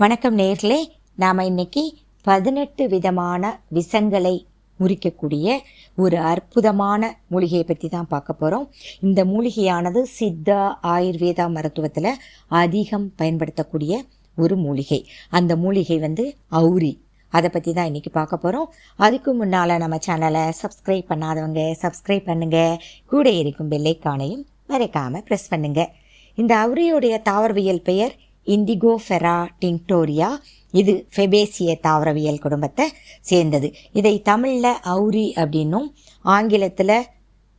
வணக்கம் நேர்களே. நாம் இன்னைக்கு பதினெட்டு விதமான விஷங்களை முறிக்கக்கூடிய ஒரு அற்புதமான மூலிகையை பற்றி தான் பார்க்க போகிறோம் இந்த மூலிகையானது சித்தா ஆயுர்வேதா மருத்துவத்தில் அதிகம் பயன்படுத்தக்கூடிய ஒரு மூலிகை. அந்த மூலிகை வந்து அவுரி. அதை பற்றி தான் இன்றைக்கி பார்க்க போகிறோம் அதுக்கு முன்னால் நம்ம சேனலை சப்ஸ்கிரைப் பண்ணாதவங்க சப்ஸ்கிரைப் பண்ணுங்கள் கூட இருக்கும் பெல்லைக்கானையும் மறைக்காமல் ப்ரெஸ் பண்ணுங்கள் இந்த அவுரியுடைய தாவரவியல் பெயர் இண்டிகோஃபெரா டிங்டோரியா இது ஃபெபேசிய தாவரவியல் குடும்பத்தை சேர்ந்தது. இதை தமிழில் அவுரி அப்படின்னும் ஆங்கிலத்தில்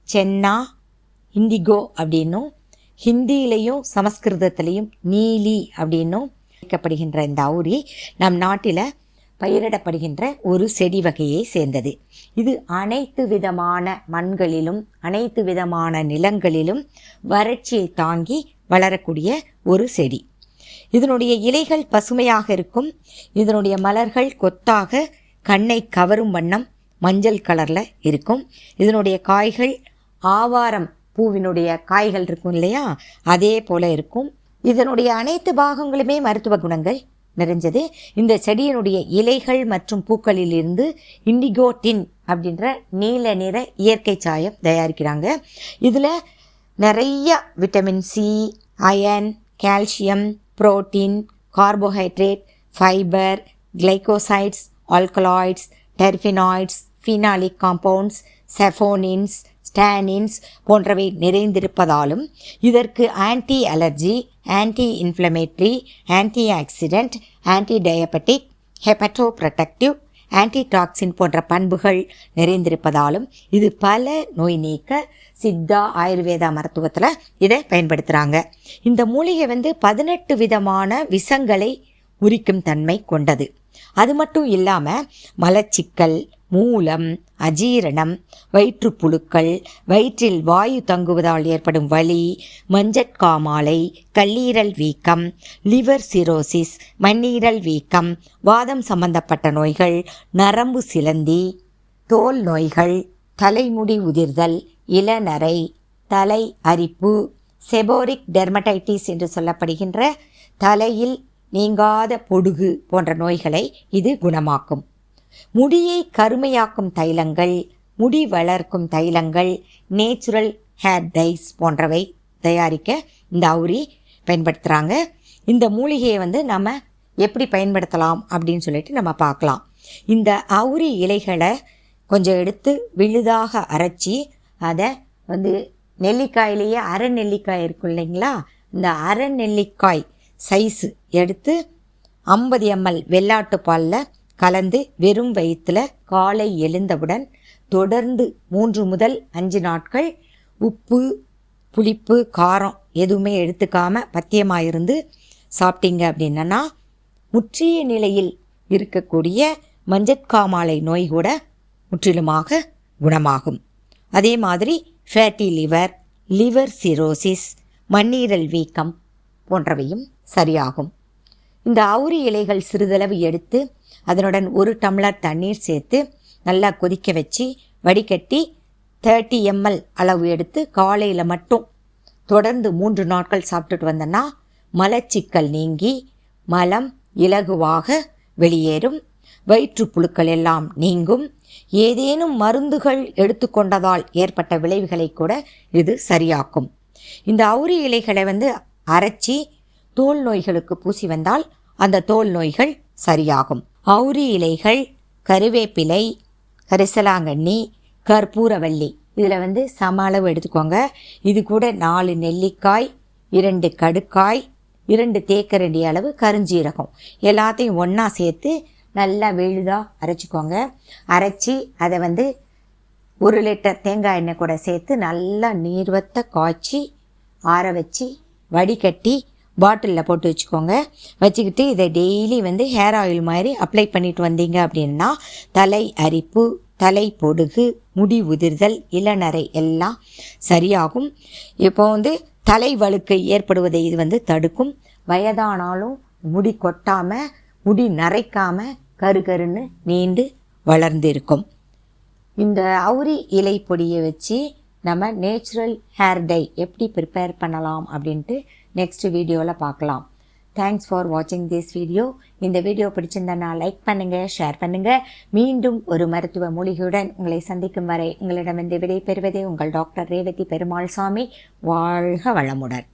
சென்னா இண்டிகோ அப்படின்னும் ஹிந்தியிலையும் சமஸ்கிருதத்திலையும் நீலி அப்படின்னும் அழைக்கப்படுகின்ற இந்த அவுரி நம் நாட்டில் பயிரிடப்படுகின்ற ஒரு செடி வகையை சேர்ந்தது. இது அனைத்து விதமான மண்களிலும் அனைத்து விதமான நிலங்களிலும் வறட்சியை தாங்கி வளரக்கூடிய ஒரு செடி. இதனுடைய இலைகள் பசுமையாக இருக்கும். இதனுடைய மலர்கள் கொத்தாக கண்ணை கவரும் வண்ணம் மஞ்சள் கலரில் இருக்கும். இதனுடைய காய்கள் ஆவாரம் பூவினுடைய காய்கள் இருக்கும் இல்லையா? அதே போல் இருக்கும். இதனுடைய அனைத்து பாகங்களுமே மருத்துவ குணங்கள் நிறைஞ்சது. இந்த செடியினுடைய இலைகள் மற்றும் பூக்களிலிருந்து இண்டிகோட்டின் அப்படின்ற நீல நிற இயற்கை சாயம் தயாரிக்கிறாங்க. இதில் நிறைய vitamin C iron calcium protein carbohydrate fibre glycosides alkaloids terpenoids phenolic compounds saponins tannins போன்றவை நிறைந்திருப்பதாலும் இதற்கு anti allergy anti inflammatory antioxidant anti diabetic hepatoprotective antitoxin போன்ற பண்புகள் நிறைந்திருப்பதாலும் இது பல நோய் நீக்க சித்தா ஆயுர்வேதா மருத்துவத்தில் இதை பயன்படுத்துகிறாங்க இந்த மூலிகை வந்து பதினெட்டு விதமான விஷங்களை உரிக்கும் தன்மை கொண்டது. அது மட்டும் இல்லாமல் மலச்சிக்கல் மூலம் அஜீரணம் வயிற்றுப்புழுக்கள் வயிற்றில் வாயு தங்குவதால் ஏற்படும் வலி மஞ்சட்காமாலை கல்லீரல் வீக்கம் லிவர் சிரோசிஸ் மண்ணீரல் வீக்கம் வாதம் சம்பந்தப்பட்ட நோய்கள் நரம்பு சிலந்தி தோல் நோய்கள் தலைமுடி உதிர்தல் இளநரை தலை அரிப்பு செபோரிக் டெர்மடைட்டிஸ் என்று சொல்லப்படுகின்ற தலையில் நீங்காத பொடுகு போன்ற நோய்களை இது குணமாக்கும். முடியை கருமையாக்கும் தைலங்கள் முடி வளர்க்கும் தைலங்கள் நேச்சுரல் ஹேர் டைஸ் போன்றவை தயாரிக்க இந்த அவுரி பயன்படுத்துகிறாங்க இந்த மூலிகையை வந்து நம்ம எப்படி பயன்படுத்தலாம் அப்படின்னு சொல்லிட்டு நம்ம பார்க்கலாம். இந்த அவுரி இலைகளை கொஞ்சம் எடுத்து விழுதாக அரைச்சி அதை வந்து நெல்லிக்காயிலேயே அரை நெல்லிக்காய் இருக்கும் இல்லைங்களா? இந்த அரை நெல்லிக்காய் சைஸு எடுத்து ஐம்பது எம்எல் வெள்ளாட்டு பாலில் கலந்து வெறும் வயிற்றில் காலை எழுந்தவுடன் தொடர்ந்து மூன்று முதல் அஞ்சு நாட்கள் உப்பு புளிப்பு காரம் எதுவுமே எடுத்துக்காமல் பத்தியமாக இருந்து சாப்பிட்டீங்க அப்படின்னா முற்றிய நிலையில் இருக்கக்கூடிய மஞ்சட்காமாலை நோய் கூட முற்றிலுமாக குணமாகும். அதே மாதிரி ஃபேட்டி லிவர் லிவர் சிரோசிஸ் மண்ணீரல் வீக்கம் போன்றவையும் சரியாகும். இந்த அவுரி இலைகள் சிறிதளவு எடுத்து அதனுடன் ஒரு டம்ளர் தண்ணீர் சேர்த்து நல்லா கொதிக்க வச்சு வடிகட்டி தேர்ட்டி எம்எல் அளவு எடுத்து காலையில் மட்டும் தொடர்ந்து மூன்று நாட்கள் சாப்பிட்டுட்டு வந்தோன்னா மலச்சிக்கல் நீங்கி மலம் இலகுவாக வெளியேறும். வயிற்றுப்புழுக்கள் எல்லாம் நீங்கும். ஏதேனும் மருந்துகள் எடுத்துக்கொண்டதால் ஏற்பட்ட விளைவுகளை கூட இது சரியாக்கும். இந்த அவுரி இலைகளை வந்து அரைச்சி தோல் நோய்களுக்கு பூசி வந்தால் அந்த தோல் நோய்கள் சரியாகும். அவுரி இலைகள் கருவேப்பிலை கரிசலாங்கண்ணி கற்பூரவள்ளி. இதில் வந்து சம அளவு எடுத்துக்கோங்க. இது கூட நாலு நெல்லிக்காய் இரண்டு கடுக்காய் இரண்டு தேக்கரண்டி அளவு கருஞ்சீரகம். எல்லாத்தையும் ஒன்றா சேர்த்து நல்லா விழுதாக அரைச்சிக்கோங்க. அரைச்சி அதை வந்து ஒரு லிட்டர் தேங்காய் எண்ணெய் கூட சேர்த்து நல்லா நீர்வத்த காய்ச்சி ஆற வச்சு வடிகட்டி பாட்டிலில் போட்டு வச்சுக்கோங்க. வச்சுக்கிட்டு இதை டெய்லி வந்து ஹேர் ஆயில் மாதிரி அப்ளை பண்ணிட்டு வந்தீங்க அப்படின்னா தலை அரிப்பு தலை பொடுகு முடி உதிர்தல் இளநரை எல்லாம் சரியாகும். இப்போ வந்து தலை வழுக்கை ஏற்படுவதை இது வந்து தடுக்கும். வயதானாலும் முடி கொட்டாமல் முடி நரைக்காமல் கரு கருன்னு நீண்டு வளர்ந்து இருக்கும் இந்த அவுரி இலை பொடியை வச்சு நம்ம நேச்சுரல் ஹேர் டை எப்படி ப்ரிப்பேர் பண்ணலாம் அப்படின்ட்டு நெக்ஸ்ட் வீடியோவில் பார்க்கலாம். தேங்க்ஸ் ஃபார் வாட்சிங் திஸ் வீடியோ இந்த வீடியோ பிடிச்சிருந்தனா லைக் பண்ணுங்கள் ஷேர் பண்ணுங்கள் மீண்டும் ஒரு மருத்துவ மூலிகையுடன் உங்களை சந்திக்கும் வரை உங்களிடமிருந்து விடை பெறுவதே உங்கள் டாக்டர் ரேவதி பெருமாள் சாமி வாழ்க வளமுடன்.